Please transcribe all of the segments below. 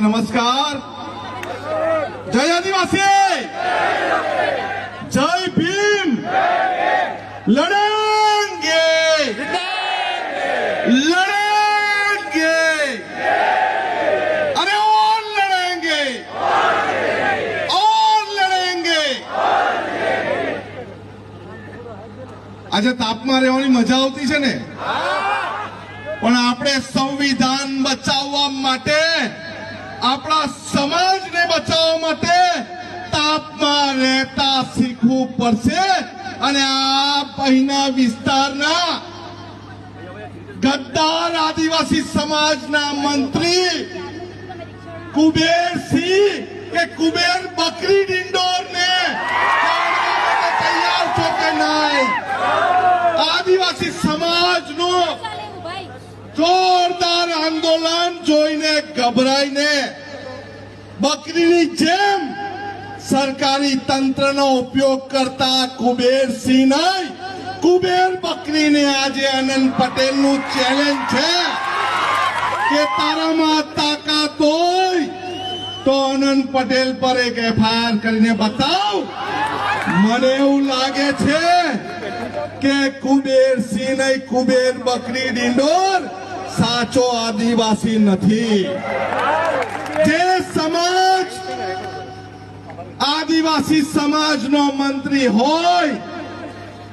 નમસ્કાર. જય આદિવાસી. જય ભીમ. લડેંગે. લડેંગે. અરે ઓન લડેંગે. ઓન લડેંગે. આજે તાપમાં રહેવાની મજા આવતી છે ને? પણ આપણે સંવિધાન બચાવવા માટે આપણા સમાજને બચાવવા માટે તાપમાં રહેતા શીખવું પડશે અને આ પહેના વિસ્તારના ગદ્દાર આદિવાસી સમાજના મંત્રી કુબેર સિંહ કે કુબેર બકરી ડિંડોર ને તૈયાર છો કે નહીં? આદિવાસી સમાજનો જોરદાર આંદોલન જોઈને ગભરાઈને બકરીની જેમ સરકારી તંત્રનો ઉપયોગ કરતા કુબેરસિંહ નહીં. કુબેર બકરીને આજે આનંદ પટેલનું ચેલેન્જ છે કે તારામાં તાકાત હોય તો આનંદ પટેલ પર એક એફઆઈઆર કરીને બતાવ. મને એવું લાગે છે કે કુબેર સિંહ કુબેર બકરી ડિંડોર સાચો આદિવાસી નથી. જે સમાજ આદિવાસી સમાજનો મંત્રી હોય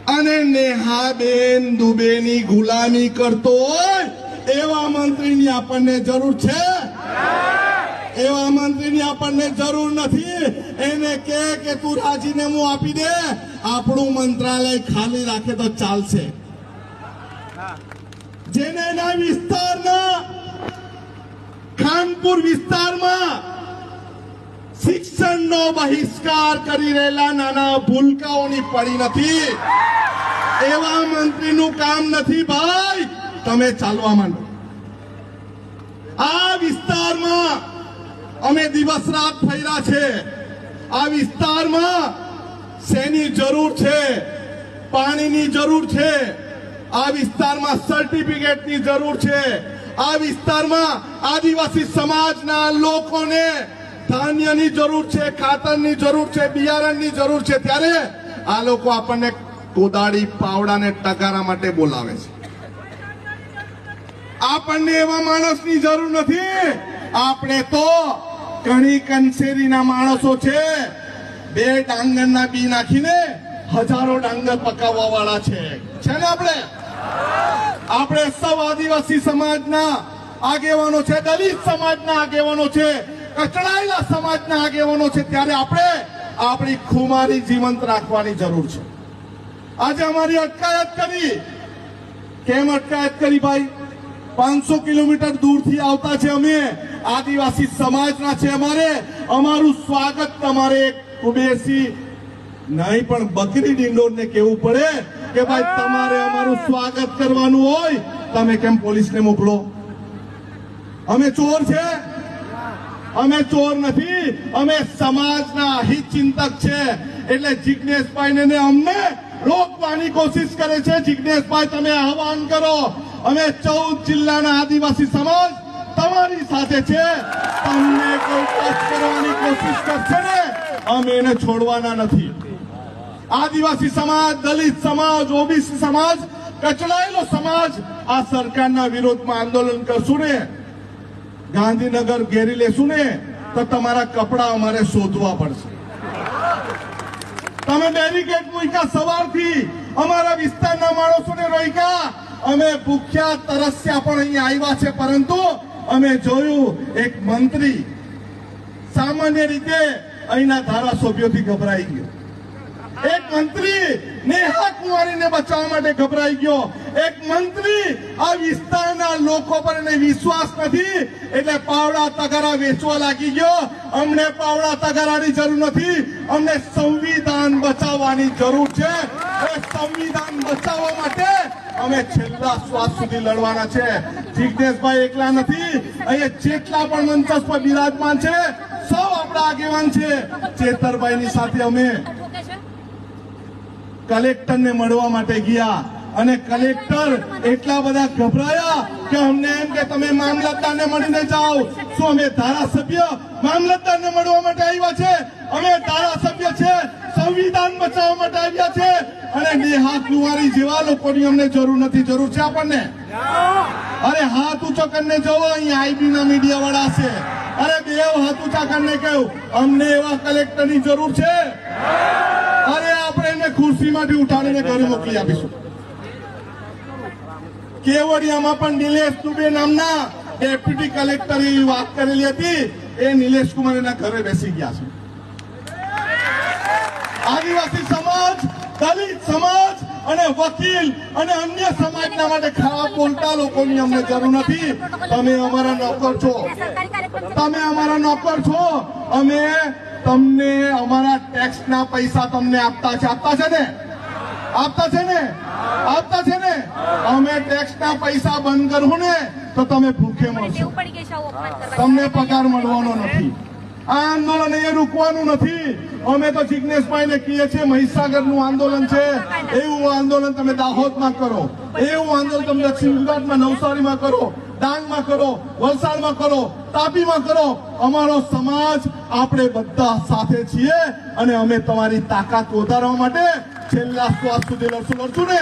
અને નેહાબેન દુબેની ગુલામી કરતો હોય, એવા મંત્રીની આપણને જરૂર છે? એવા મંત્રીની આપણને જરૂર નથી. એને કે તું રાજીનામું આપી દે. આપણું મંત્રાલય ખાલી રાખે તો ચાલશે. જેને એના વિસ્તારના ખાનપુર વિસ્તારમાં શિક્ષણનો બહિષ્કાર કરી રહેલા નાના ભૂલકાઓની પડી નથી. એવા મંત્રીનું કામ નથી ભાઈ. તમે ચાલવા માંડો. આ વિસ્તારમાં અમે દિવસ રાત ફર્યા છે. આ વિસ્તારમાં શેની જરૂર છે? પાણીની જરૂર છે? આ વિસ્તારમાં સર્ટિફિકેટની જરૂર છે. આ વિસ્તારમાં આદિવાસી સમાજના લોકોને ધાન્યની જરૂર છે, ખાતરની જરૂર છે, બિયારણની જરૂર છે. ત્યારે આ લોકો આપણને કોદાળી પાવડાને ટકારા માટે બોલાવે છે. આપણને એવા માણસની જરૂર નથી. આપણે તો કણી કંસેરીના માણસો છે. બે ડાંગરના બી નાખીને હજારો ડાંગર પકાવવા વાળા છે. છે ને આપણે? આપણે સૌ આદિવાસી સમાજના આગેવાનો છે, દલિત સમાજના આગેવાનો છે, કચડાયેલા સમાજના આગેવાનો છે, ત્યારે આપણે આપણી ખુમારી જીવંત રાખવાની જરૂર છે. આજે અમારી અટકાયત કરી. કેમ અટકાયત કરી ભાઈ? પાંચસો કિલોમીટર દૂરથી આવતા છે અમે, આદિવાસી સમાજના છે અમારે. અમારું સ્વાગત તમારે કુબેસી નહીં, પણ બકરી ડિંડોરને કેવું પડે. કે ભાઈ, તમારે અમારું સ્વાગત કરવાનું હોય, તમે કેમ પોલીસને મોકલો? અમે ચોર છે. અમે ચોર નથી. અમે સમાજના હિત ચિંતક છે. એટલે જિજ્ઞેશભાઈ ને અમને રોકવાની કોશિશ કરે છે. જિજ્ઞેશભાઈ તમે આહવાન કરો. અમે ચૌદ જિલ્લાના આદિવાસી સમાજ તમારી સાથે છે. તમને કોઈ કરવાની કોશિશ કરશે ને, અમે એને છોડવાના નથી. આદિવાસી સમાજ, દલિત સમાજ, ઓબીસી સમાજ, કચડાયેલો સમાજ આ સરકારના વિરોધમાં આંદોલન કરશું ને? ગાંધીનગર ઘેરી લેશું ને? તો તમારા કપડા અમારે શોધવા પડશે. તમે બેરિકેડ મૂક્યા સવારથી. અમારા વિસ્તારના માણસોને રોક્યા. અમે ભૂખ્યા, તરસ્યા પણ અહીંયા આવ્યા છે, પરંતુ અમે જોયું એક મંત્રી સામાન્ય રીતે અહીંના ધારાસભ્યોથી ગભરાઈ ગયો. એક મંત્રી નેહા કુંવારીને બચાવવા માટે ગભરાઈ ગયો. એક મંત્રી આ વિસ્તારના લોકો પર એને વિશ્વાસ નથી. એટલે પાવડા તગારા વેચવા લાગી ગયો. અમને પાવડા તગારાની જરૂર નથી. અમને સંવિધાન બચાવવાની જરૂર છે. એ સંવિધાન બચાવવા માટે અમે છેલ્લા શ્વાસ સુધી લડવાના છે. જિજ્ઞેશભાઈ એકલા નથી. અહીંયા જેટલા પણ મંચસ પર બિરાજમાન છે, સૌ આપણા આગેવાન છે. ચેતરભાઈની સાથે અમે કલેક્ટરને મળવા માટે ગયા અને કલેક્ટર એટલા બધા ગભરાયા કે અમને એમ કે તમે મામલતદારને મળીને જાઓ. શું અમે ધારાસભ્ય મામલતદારને મળવા માટે આવ્યા છે? અમે ધારાસભ્ય છે, સંવિધાન બચાવવા માટે આવ્યા છે. અને નેહા કુંવારી જેવા લોકોની અમને જરૂર નથી, જરૂર છે આપણને? અરે હાથ ઊંચો કરીને જવો, અહીંયા આઈબી ના મીડિયા વાળા છે. અરે બે હાથ ઊંચા કરીને કહ્યું અમને એવા કલેક્ટરની જરૂર છે? અરે, આપણે એને ખુરશીમાંથી ઉઠાડીને ઘરે મોકલી આપીશું. કેવડિયામાં પણ નિલેશ દુબે નામના ડેપ્યુટી કલેક્ટરે વાત કરેલી હતી. એ નિલેશ કુમાર એના ઘરે બેસી ગયા છે. આદિવાસી સમાજ, દલિત સમાજ અને વકીલ અને અન્ય સમાજના માટે ખરાબ બોલતા લોકોની અમને જરૂર નથી. તમે અમારા નોકર છો. તમે અમારા નોકર છો. અમે તમને અમારા ટેક્સના પૈસા તમને આપતા છે. આપતા છે ને? આપતા છે ને? આપતા છે ને? અમે ટેક્સના પૈસા બંધ કરવું ને તો તમે ભૂખે મળશો. તમને પગાર મળવાનો નથી. આ આંદોલન એ રૂકવાનું નથી. અમે તો જિજ્ઞેશભાઈને કહીએ છીએ મહીસાગરનું આંદોલન છે. એવું આંદોલન તમે દાહોદમાં કરો. એવું આંદોલન તમે દક્ષિણ ગુજરાતમાં નવસારીમાં કરો. ડાંગમાં કરો, વલસાડમાં કરો, તાપીમાં કરો. અમારો સમાજ આપણે બધા સાથે છીએ અને અમે તમારી તાકાત વધારવા માટે છેલ્લા શ્વાસ સુધી લડશું. લડશું ને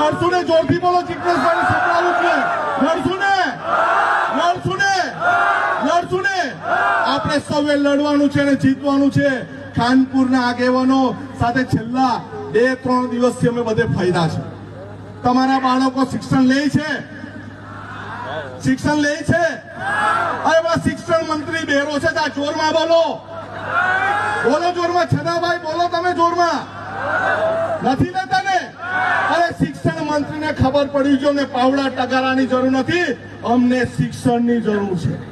લડશું ને જોરથી બોલો જિજ્ઞેશભાઈ સંભળાવું છે. લડશું ને લડશું ને લડશું ને આપણે સૌએ લડવાનું છે અને જીતવાનું છે. ખાનપુરના આગેવાનો સાથે છેલ્લા બે ત્રણ દિવસથી અમે બધે ફાયદા છે. તમારા બાળકો શિક્ષણ લે છે. શિક્ષણ લે છે? બા શિક્ષણ મંત્રી બેરો છે ત્યાં જોરમાં બોલો. બોલો જોરમાં છદાભાઈ બોલો તમે જોરમાં. નથી લેતા ને અરે શિક્ષણ મંત્રીને ખબર પડી જો ને પાવડા ટગારાની જરૂર નથી. અમને શિક્ષણની જરૂર છે.